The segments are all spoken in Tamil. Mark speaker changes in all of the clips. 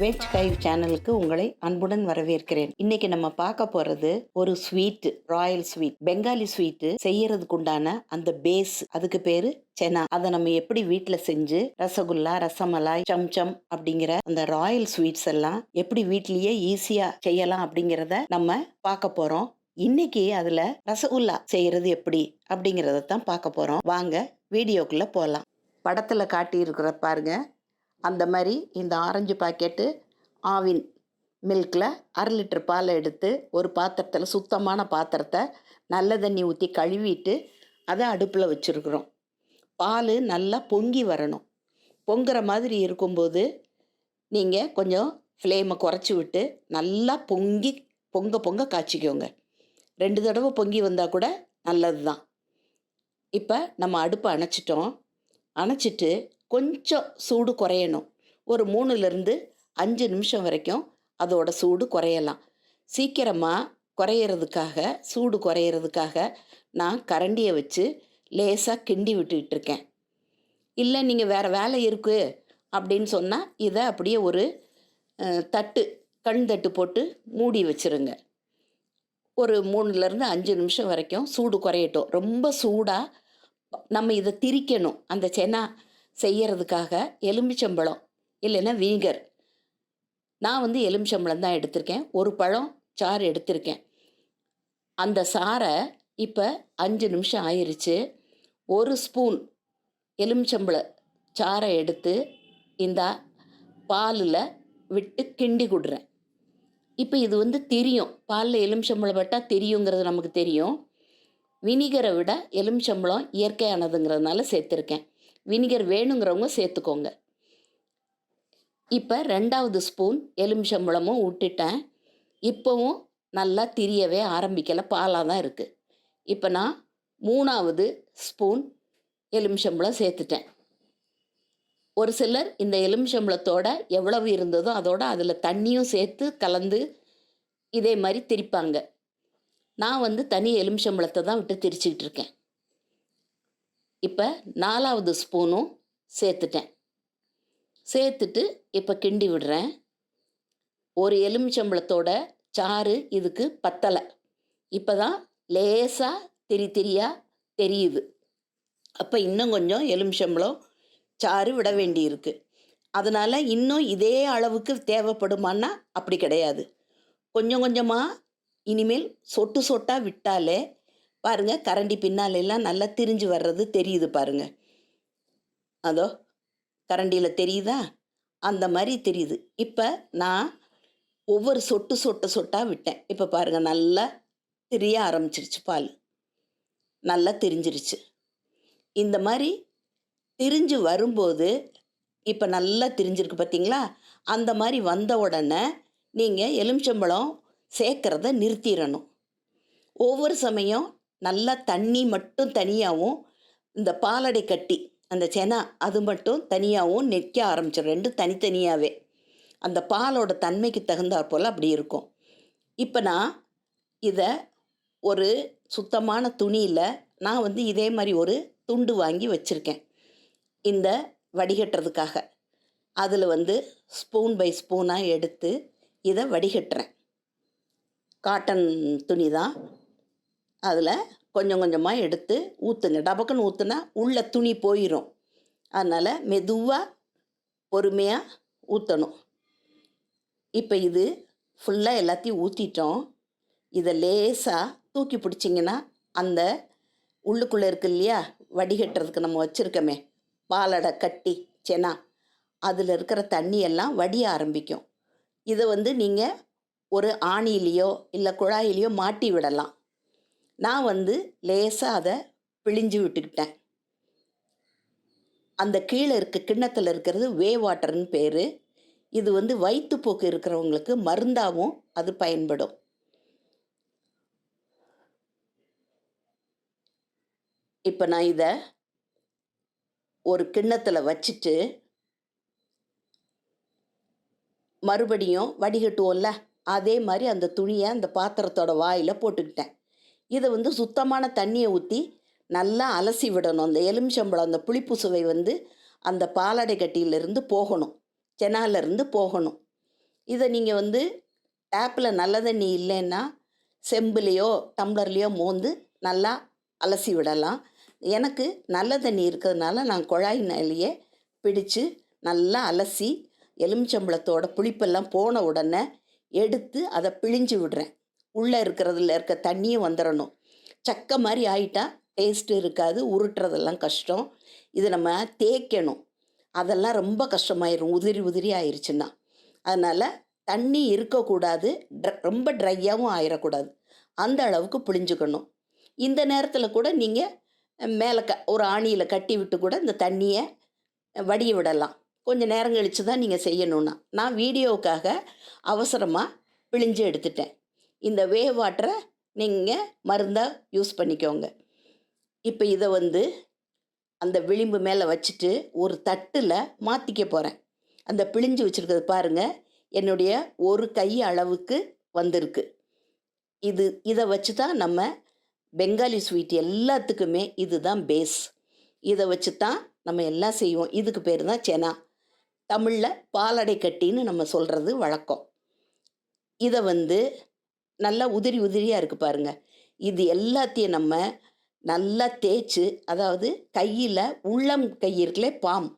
Speaker 1: வெஜ் கைவ் சேனலுக்கு உங்களை அன்புடன் வரவேற்கிறேன். இன்னைக்கு நம்ம பார்க்க போறது ஒரு sweet royal sweet Bengali sweet செய்யறதுக்கு உண்டான அந்த பேஸ் அதுக்கு பேரு செனா அதை நம்ம எப்படி வீட்டில் செஞ்சு ரசகுல்லா ரசமலாய் சம்சம் அப்படிங்கிற அந்த ராயல் ஸ்வீட்ஸ் எல்லாம் எப்படி வீட்லயே ஈஸியா செய்யலாம் அப்படிங்கிறத நம்ம பார்க்க போறோம். இன்னைக்கு அதுல ரசகுல்லா செய்யறது எப்படி அப்படிங்கிறத தான் பார்க்க போறோம். வாங்க வீடியோக்குள்ள போகலாம் படத்துல காட்டி இருக்கிற பாருங்க. அந்த மாதிரி இந்த ஆரஞ்சு பாக்கெட்டு ஆவின் மில்கில் அரை லிட்டர் பாலை எடுத்து ஒரு பாத்திரத்தில் சுத்தமான பாத்திரத்தை நல்ல தண்ணி ஊற்றி கழுவிட்டு அதை அடுப்பில் வச்சுருக்குறோம். பால் நல்லா பொங்கி வரணும். பொங்குற மாதிரி இருக்கும்போது நீங்கள் கொஞ்சம் ஃப்ளேமை குறைச்சி விட்டு நல்லா பொங்கி பொங்க பொங்க காய்ச்சிக்கோங்க. ரெண்டு தடவை பொங்கி வந்தால் கூட நல்லது தான் இப்போ நம்ம அடுப்பை அணைச்சிட்டோம். அணைச்சிட்டு கொஞ்சம் சூடு குறையணும். ஒரு மூணுலேருந்து அஞ்சு நிமிஷம் வரைக்கும் அதோட சூடு குறையலாம். சீக்கிரமாக குறையிறதுக்காக சூடு குறையிறதுக்காக நான் கரண்டியை வச்சு லேசாக கிண்டி விட்டுக்கிட்டு இருக்கேன். இல்லை நீங்கள் வேறு வேலை இருக்குது அப்படின்னு சொன்னால் இதை அப்படியே ஒரு தட்டு கண் தட்டு போட்டு மூடி வச்சிருங்க. ஒரு மூணுலேருந்து அஞ்சு நிமிஷம் வரைக்கும் சூடு குறையட்டும். ரொம்ப சூடாக நம்ம இதை திரிக்கணும். அந்த சென்னா செய்யறதுக்காக எலுமிச்சம்பழம் இல்லைன்னா வீங்கர். நான் வந்து எலுமிச்சம்பழம் தான் எடுத்திருக்கேன். ஒரு பழம் சாறு எடுத்திருக்கேன். அந்த சாறை இப்போ அஞ்சு நிமிஷம் ஆயிடுச்சு ஒரு ஸ்பூன் எலுமிச்சம்பழ சாறை எடுத்து இந்த பாலில் விட்டு கிண்டி கொடுறேன். இப்போ இது வந்து தெரியும். பாலில் எலுமிச்சம்பழம் பட்டால் தெரியுங்கிறது நமக்கு தெரியும். வினிகரை விட எலுமிச்சம்பழம் இயற்கையானதுங்கிறதுனால சேர்த்துருக்கேன். வினிகர் வேணுங்கிறவங்க சேர்த்துக்கோங்க. இப்போ ரெண்டாவது ஸ்பூன் எலுமிச்சம்பழமும் விட்டுட்டேன் இப்போவும் நல்லா திரியவே ஆரம்பிக்கலை பாலாக தான் இருக்குது இப்போ நான் மூணாவது ஸ்பூன் எலுமிச்சம்பழம் சேர்த்துட்டேன். ஒரு சிலர் இந்த எலுமிச்சம்பழத்தோட எவ்வளவு இருந்ததோ அதோட அதில் தண்ணியும் சேர்த்து கலந்து இதே மாதிரி திரிப்பாங்க. நான் வந்து தனி எலுமிச்சம்பழத்தை தான் விட்டு திரிச்சிக்கிட்டு இருக்கேன். இப்போ நாலாவது ஸ்பூனும் சேர்த்துட்டேன். சேர்த்துட்டு இப்போ கிண்டி விடுறேன். ஒரு எலுமிச்சம்பழத்தோட சாறு இதுக்கு பத்தலை. இப்போ தான் லேசாக திரி திரியாக தெரியுது. அப்போ இன்னும் கொஞ்சம் எலுமிச்சம்பழம் சாறு விட வேண்டியிருக்கு. அதனால் இன்னும் இதே அளவுக்கு தேவைப்படுமான்னா அப்படி கிடையாது. கொஞ்சம் கொஞ்சமாக இனிமேல் சொட்டு சொட்டாக விட்டாலே பாருங்க கரண்டி பின்னாலெல்லாம் நல்லா திரிஞ்சு வர்றது தெரியுது பாருங்க. அதோ கரண்டியில் தெரியுதா? அந்த மாதிரி தெரியுது. இப்போ நான் ஒவ்வொரு சொட்டு சொட்டு சொட்டாக விட்டேன். இப்போ பாருங்க நல்லா திரிய ஆரம்பிச்சிருச்சு பால். நல்லா திரிஞ்சிருச்சு. இந்த மாதிரி திரிஞ்சு வரும்போது இப்போ நல்லா திரிஞ்சிருக்கு பார்த்தீங்களா அந்த மாதிரி வந்த உடனே நீங்கள் எலுமிச்சம்பழம் சேர்க்கறத நிறுத்திடணும். ஒவ்வொரு சமயம் நல்லா தண்ணி மட்டும் தனியாகவும் இந்த பாலடை கட்டி அந்த செனா அது மட்டும் தனியாகவும் நிற்க ஆரம்பிச்சிடும் ரெண்டும் தனித்தனியாகவே அந்த பாலோட தன்மைக்கு தகுந்தாற் போல் அப்படி இருக்கும். இப்போ நான் இதை ஒரு சுத்தமான துணியில் நான் வந்து இதே மாதிரி ஒரு துண்டு வாங்கி வச்சுருக்கேன். இந்த வடிகட்டுறதுக்காக. அதில் வந்து ஸ்பூன் பை ஸ்பூனாக எடுத்து இதை வடிகட்டுறேன். காட்டன் துணி தான். அதில் கொஞ்சம் கொஞ்சமாக எடுத்து ஊற்றுங்க டபக்குன்னு ஊற்றுனா உள்ள துணி போயிடும் அதனால் மெதுவாக பொறுமையாக ஊற்றணும் இப்போ இது ஃபுல்லாக எல்லாத்தையும் ஊற்றிட்டோம் இதை லேசாக தூக்கி பிடிச்சிங்கன்னா அந்த உள்ளுக்குள்ளே இருக்கு இல்லையா? வடிகட்டுறதுக்கு நம்ம வச்சுருக்கோமே. பாலடை கட்டி செனா. அதில் இருக்கிற தண்ணியெல்லாம் வடிய ஆரம்பிக்கும். இதை வந்து நீங்கள் ஒரு ஆணிலேயோ இல்லை குழாயிலையோ மாட்டி விடலாம். நான் வந்து லேசாக அதை பிழிஞ்சு விட்டுக்கிட்டேன். அந்த கீழே இருக்க கிண்ணத்தில் இருக்கிறது வே வாட்டர்னு பேர். இது வந்து வயிற்றுப்போக்கு இருக்கிறவங்களுக்கு மருந்தாகவும் அது பயன்படும். இப்போ நான் இதை ஒரு கிண்ணத்தில் வச்சுட்டு மறுபடியும் வடிகட்டுவோம்ல அதே மாதிரி அந்த துணியை அந்த பாத்திரத்தோட வாயில் போட்டுக்கிட்டேன். இதை வந்து சுத்தமான தண்ணியை ஊற்றி நல்லா அலசி விடணும். அந்த எலுமிச்சம்பழம் அந்த புளிப்பு சுவை வந்து அந்த பாலடை கட்டியிலேருந்து போகணும். இருந்து போகணும். இதை நீங்கள் வந்து டேப்பில் நல்ல தண்ணி இல்லைன்னா செம்புலேயோ டம்ளர்லேயோ மோந்து நல்லா அலசி விடலாம். எனக்கு நல்ல தண்ணி இருக்கிறதுனால நான் குழாய் நிலையே பிடிச்சு நல்லா அலசி எலுமிச்சம்பழத்தோட புளிப்பெல்லாம் போன உடனே எடுத்து அதை பிழிஞ்சு விடுறேன். உள்ளே இருக்கிறதுல இருக்க தண்ணியும் வந்துடணும் சக்கை மாதிரி ஆயிட்டா டேஸ்ட்டு இருக்காது உருட்டுறதெல்லாம் கஷ்டம். இது நம்ம தேய்க்கணும். அதெல்லாம் ரொம்ப கஷ்டமாயிரும் உதிரி உதிரி ஆயிடுச்சுன்னா அதனால் தண்ணி இருக்கக்கூடாது ட்ர- ரொம்ப ட்ரையாகவும் ஆயிடக்கூடாது அந்த அளவுக்கு புளிஞ்சுக்கணும் இந்த நேரத்தில் கூட நீங்கள் மேலே க ஒரு ஆணியில் கட்டி விட்டு கூட இந்த தண்ணியை வடிய விடலாம். கொஞ்சம் நேரம் கழித்து தான் நீங்கள் செய்யணுன்னா நான் வீடியோவுக்காக அவசரமாக பிழிஞ்சு எடுத்துட்டேன். இந்த வே வாட்டரை நீங்கள் மருந்தாக யூஸ் பண்ணிக்கோங்க. இப்போ இதை வந்து அந்த விளிம்பு மேலே வச்சுட்டு ஒரு தட்டில் மாற்றிக்க போகிறேன் அந்த பிழிஞ்சு வச்சுருக்கிறது பாருங்கள் என்னுடைய ஒரு கை அளவுக்கு வந்திருக்கு. இது இதை வச்சு தான் நம்ம பெங்காலி ஸ்வீட் எல்லாத்துக்குமே இதுதான் பேஸ் இதை வச்சு தான் நம்ம எல்லாம் செய்வோம். இதுக்கு பேர் தான் செனா. தமிழில் பாலடை கட்டின்னு நம்ம சொல்கிறது வழக்கம். இதை வந்து நல்லா உதிரி உதிரியாக இருக்குது பாருங்க. இது எல்லாத்தையும் நம்ம நல்லா தேய்ச்சி அதாவது கையில் உள்ளம் கை இருக்குல்லே பாம்.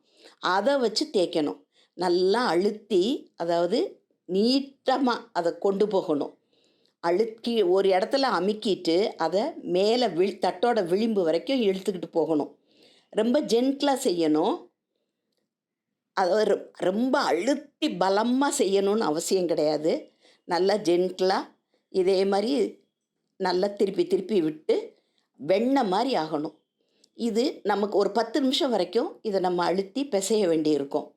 Speaker 1: அதை வச்சு தேய்க்கணும். நல்லா அழுத்தி அதாவது நீட்டமாக அதை கொண்டு போகணும். அழுக்கி ஒரு இடத்துல அமுக்கிட்டு அதை மேலே வில் தட்டோட விளிம்பு வரைக்கும் இழுத்துக்கிட்டு போகணும். ரொம்ப ஜென்டிலாக செய்யணும். அதாவது ரொம்ப அழுத்தி பலமாக செய்யணும்னு அவசியம் கிடையாது. நல்லா ஜென்டிலாக இதே மாதிரி நல்லா திருப்பி திருப்பி விட்டு வெண்ணெய் மாதிரி ஆகணும். இது நமக்கு ஒரு பத்து நிமிஷம் வரைக்கும் இதை நம்ம அழுத்தி பிசைய வேண்டியிருக்கும்.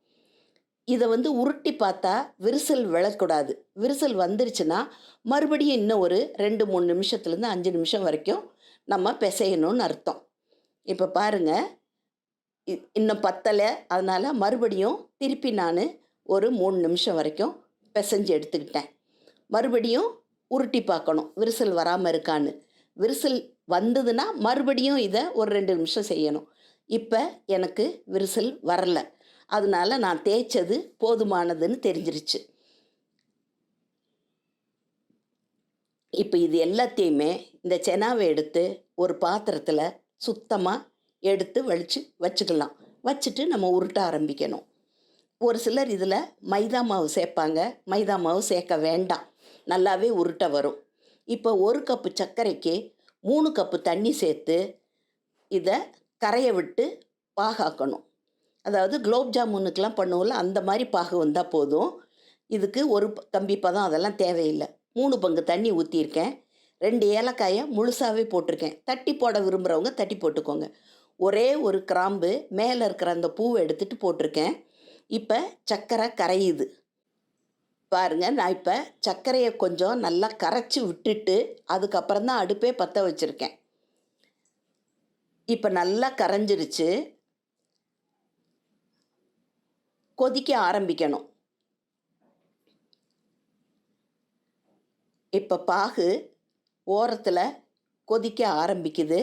Speaker 1: இதை வந்து உருட்டி பார்த்தா விரிசல் விழக்கூடாது. விரிசல் வந்துருச்சுன்னா மறுபடியும் இன்னும் ஒரு ரெண்டு மூணு நிமிஷத்துலேருந்து அஞ்சு நிமிஷம் வரைக்கும் நம்ம பிசையணும்னு அர்த்தம். இப்போ பாருங்கள் இன்னும் பத்தலை. அதனால் மறுபடியும் திருப்பி நான் ஒரு மூணு நிமிஷம் வரைக்கும் பிசைஞ்சு எடுத்துக்கிட்டேன். மறுபடியும் உருட்டி பார்க்கணும். விரிசல் வராமல் இருக்கான்னு. விரிசல் வந்ததுன்னா மறுபடியும் இதை ஒரு ரெண்டு நிமிஷம் செய்யணும். இப்போ எனக்கு விரிசல் வரலை. அதனால நான் தேய்ச்சது போதுமானதுன்னு தெரிஞ்சிருச்சு. இப்போ இது எல்லாத்தையுமே இந்த செனாவை எடுத்து ஒரு பாத்திரத்தில் சுத்தமாக எடுத்து வலிச்சு வச்சுக்கலாம். வச்சுட்டு நம்ம உருட்ட ஆரம்பிக்கணும். ஒரு சிலர் இதில் மைதா மாவு சேர்ப்பாங்க மைதா மாவு சேர்க்க வேண்டாம். நல்லாவே உருட்ட வரும். இப்போ ஒரு கப்பு சர்க்கரைக்கு மூணு கப்பு தண்ணி சேர்த்து இதை கரையை விட்டு பாகாக்கணும். அதாவது குலோப் ஜாமுனுக்கெலாம் பண்ணுவோம்ல அந்த மாதிரி பாகு வந்தால் போதும். இதுக்கு ஒரு கம்பி பதம் அதெல்லாம் தேவையில்லை. மூணு பங்கு தண்ணி ஊற்றியிருக்கேன் ரெண்டு ஏலக்காயை முழுசாகவே போட்டிருக்கேன். தட்டி போட விரும்புகிறவங்க தட்டி போட்டுக்கோங்க. ஒரே ஒரு கிராம்பு மேலே இருக்கிற அந்த பூவை எடுத்துகிட்டு போட்டிருக்கேன். இப்போ சர்க்கரை கரையுது. பாருங்க நான் இப்போ சர்க்கரையை கொஞ்சம் நல்லா கரைச்சி விட்டுட்டு அதுக்கப்புறம் தான் அடுப்பே பற்ற வச்சுருக்கேன். இப்போ நல்லா கரைஞ்சிருச்சு. கொதிக்க ஆரம்பிக்கணும். இப்போ பாகு ஓரத்தில் கொதிக்க ஆரம்பிக்குது.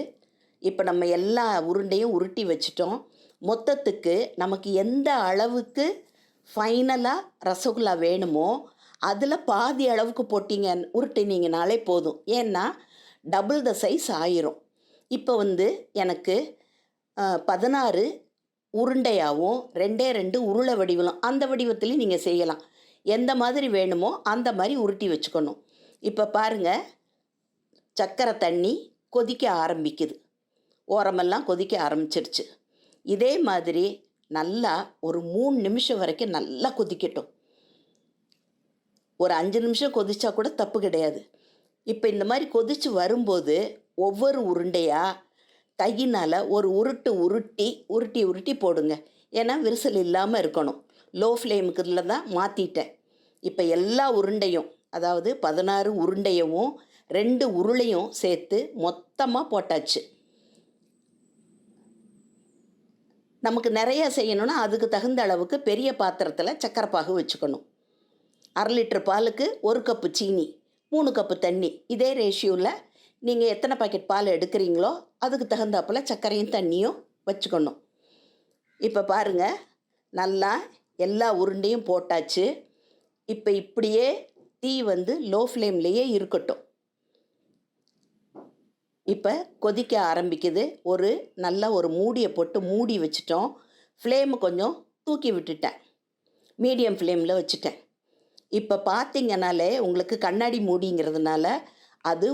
Speaker 1: இப்போ நம்ம எல்லா உருண்டையும் உருட்டி வச்சிட்டோம். மொத்தத்துக்கு நமக்கு எந்த அளவுக்கு ஃபைனலாக ரசகுல்லா வேணுமோ அதில் பாதி அளவுக்கு போட்டிங்க உருட்டினீங்கனாலே போதும். ஏன்னா டபுள் த சைஸ் ஆயிரும். இப்போ வந்து எனக்கு பதினாறு உருண்டையாகவும் ரெண்டே ரெண்டு உருளை வடிவலும் அந்த வடிவத்துலேயும் நீங்கள் செய்யலாம். எந்த மாதிரி வேணுமோ அந்த மாதிரி உருட்டி வச்சுக்கணும். இப்போ பாருங்கள் சக்கரை தண்ணி கொதிக்க ஆரம்பிக்குது. ஓரமெல்லாம் கொதிக்க ஆரம்பிச்சிருச்சு. இதே மாதிரி நல்லா ஒரு மூணு நிமிஷம் வரைக்கும் நல்லா கொதிக்கட்டும். ஒரு அஞ்சு நிமிஷம் கொதிச்சா கூட தப்பு கிடையாது. இப்போ இந்த மாதிரி கொதிச்சு வரும்போது ஒவ்வொரு உருண்டையாக கையினால் ஒரு உருட்டு உருட்டி உருட்டி உருட்டி போடுங்க. ஏன்னா விரிசல் இல்லாமல் இருக்கணும். லோ ஃப்ளேமுக்குள்ள தான் மாற்றிட்டேன் இப்போ எல்லா உருண்டையும் அதாவது பதினாறு உருண்டையவும் ரெண்டு உருளையும் சேர்த்து மொத்தமாக போட்டாச்சு. நமக்கு நிறைய செய்யணும்னா அதுக்கு தகுந்த அளவுக்கு பெரிய பாத்திரத்தில் சக்கரை பாகு வச்சுக்கணும். அரை லிட்டர் பாலுக்கு ஒரு கப்பு சீனி மூணு கப்பு தண்ணி. இதே ரேஷியோவில் நீங்கள் எத்தனை பாக்கெட் பால் எடுக்கிறீங்களோ அதுக்கு தகுந்தாப்புல சர்க்கரையும் தண்ணியும் வச்சுக்கணும். இப்போ பாருங்கள் நல்லா எல்லா உருண்டையும் போட்டாச்சு. இப்போ இப்படியே தீ வந்து லோ ஃப்ளேம்லேயே இருக்கட்டும். இப்போ கொதிக்க ஆரம்பிக்குது. ஒரு நல்ல ஒரு மூடியை போட்டு மூடி வச்சிட்டோம். ஃப்ளேமு கொஞ்சம் தூக்கி விட்டுட்டேன். மீடியம் ஃப்ளேமில் வச்சுட்டேன். இப்போ பார்த்தீங்கனாலே உங்களுக்கு கண்ணாடி மூடிங்கிறதுனால அது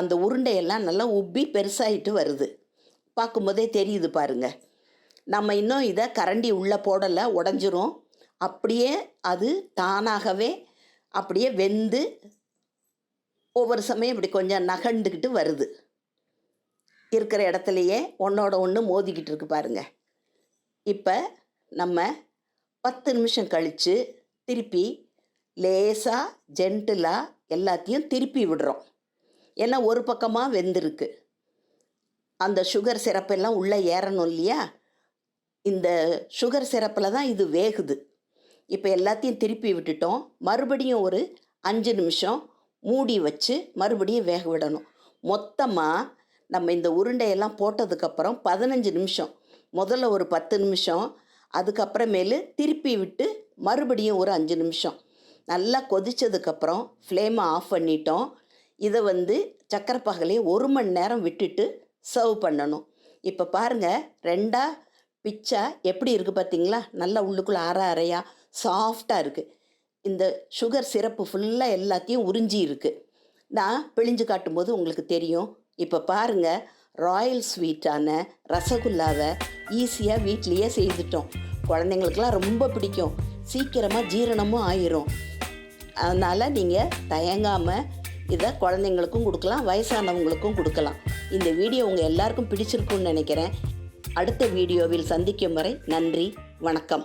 Speaker 1: அந்த உருண்டையெல்லாம் நல்லா உப்பி பெருசாகிட்டு வருது. பார்க்கும்போதே தெரியுது பாருங்க. நம்ம இன்னும் இதை கரண்டி உள்ளே போடலை உடஞ்சிரும். அப்படியே அது தானாகவே அப்படியே வெந்து ஒவ்வொரு சமயம் இப்படி கொஞ்சம் நகண்டுக்கிட்டு வருது. இருக்கிற இடத்துலையே ஒன்றோட ஒன்று மோதிக்கிட்டு இருக்கு பாருங்க. இப்போ நம்ம பத்து நிமிஷம் கழித்து திருப்பி லேசாக ஜென்டிலாக எல்லாத்தையும் திருப்பி விடுறோம். ஏன்னா ஒரு பக்கமாக வெந்திருக்கு. அந்த சுகர் சிரப்பெல்லாம் உள்ளே ஏறணும் இல்லையா? இந்த சுகர் சிரப்பில் தான் இது வேகுது. இப்போ எல்லாத்தையும் திருப்பி விட்டுட்டோம். மறுபடியும் ஒரு அஞ்சு நிமிஷம் மூடி வச்சு மறுபடியும் வேக விடணும். மொத்தமாக நம்ம இந்த உருண்டையெல்லாம் போட்டதுக்கப்புறம் பதினஞ்சு நிமிஷம். முதல்ல ஒரு பத்து நிமிஷம். அதுக்கப்புறமேலு திருப்பி விட்டு மறுபடியும் ஒரு அஞ்சு நிமிஷம். நல்லா கொதித்ததுக்கப்புறம் ஃப்ளேமை ஆஃப் பண்ணிட்டோம். இதை வந்து சக்கரை பாகலையே ஒரு மணி நேரம் விட்டுட்டு சர்வ் பண்ணணும். இப்போ பாருங்கள் ரெண்டாக பிச்சா எப்படி இருக்குது பார்த்தீங்களா நல்லா உள்ளுக்குள்ளே அற அறையாக சாஃப்டாக இருக்குது இந்த சுகர் சிரப்பு ஃபுல்லாக எல்லாத்தையும் உறிஞ்சி இருக்குது நான் பிழிஞ்சு காட்டும்போது உங்களுக்கு தெரியும். இப்போ பாருங்கள் ராயல் ஸ்வீட்டான ரசகுல்லாவை ஈஸியாக வீட்லேயே செய்துட்டோம். குழந்தைங்களுக்கெல்லாம் ரொம்ப பிடிக்கும். சீக்கிரமாக ஜீரணமும் ஆயிரும். அதனால் நீங்கள் தயங்காமல் இதை குழந்தைங்களுக்கும் கொடுக்கலாம் வயசானவங்களுக்கும் கொடுக்கலாம். இந்த வீடியோ உங்கள் எல்லாருக்கும் பிடிச்சிருக்குன்னு நினைக்கிறேன். அடுத்த வீடியோவில் சந்திக்கும் வரை நன்றி வணக்கம்.